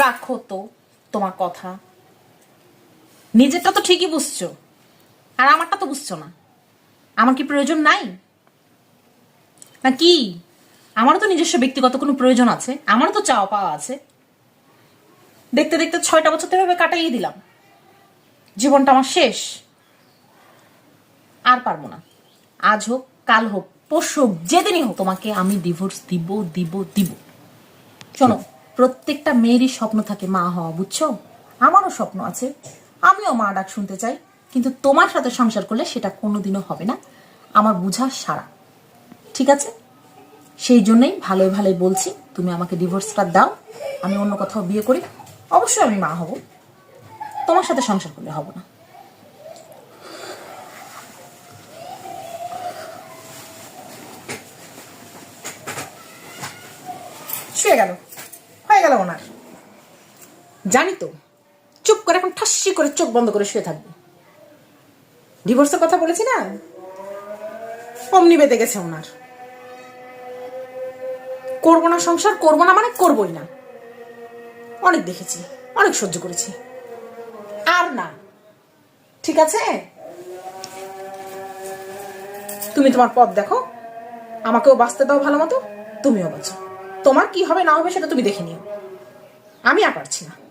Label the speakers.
Speaker 1: রাখো তো তোমার কথা। নিজেরটা তো ঠিকই বুঝছ, আর আমারটা তো বুঝছ না। আমার কি প্রয়োজন নাই? না কি? আমারও তো নিজস্ব ব্যক্তিগত কোনো প্রয়োজন আছে, আমারও তো চাওয়া পাওয়া আছে। দেখতে দেখতে ছয়টা বছর তো এভাবে কাটাইয়ে দিলাম। জীবনটা আমার শেষ। আর পারব না। আজ হোক, কাল হোক, পরশু হোক, যেদিনই হোক তোমাকে আমি ডিভোর্স দিব দিব দিব। শোনো প্রত্যেকটা মেয়েরই স্বপ্ন থাকে মা হওয়া, বুঝছ? আমারও স্বপ্ন আছে। আমিও মা ডাক শুনতে চাই। কিন্তু তোমার সাথে সংসার করলে সেটা কোনোদিনও হবে না। আমার বুঝা সারা। ঠিক আছে? সেই জন্যই ভালোই ভালোই বলছি, তুমি আমাকে ডিভোর্সটা দাও। আমি অন্য কোথাও বিয়ে করি। অবশ্যই আমি মা হব। তোমার সাথে সংসার করলে হব না। শুয়ে গেল। গেল ওনার। জানি তো, চুপ করে এখন ঠাসি করে চোখ বন্ধ করে শুয়ে থাকবে। ডিভোর্সের কথা বলেছি না? অমনি বেঁধে গেছে ওনার। করব না সংসার, করব না মানে করবোই না। অনেক দেখেছি, অনেক সহ্য করেছি। আর না। ঠিক আছে? তুমি তোমার পথ দেখো। আমাকেও বাঁচতে দাও ভালো মতো, তুমিও বাঁচো। তোমার কি হবে না হবে সেটা তুমি দেখে নিও। আমি আর পারছি না।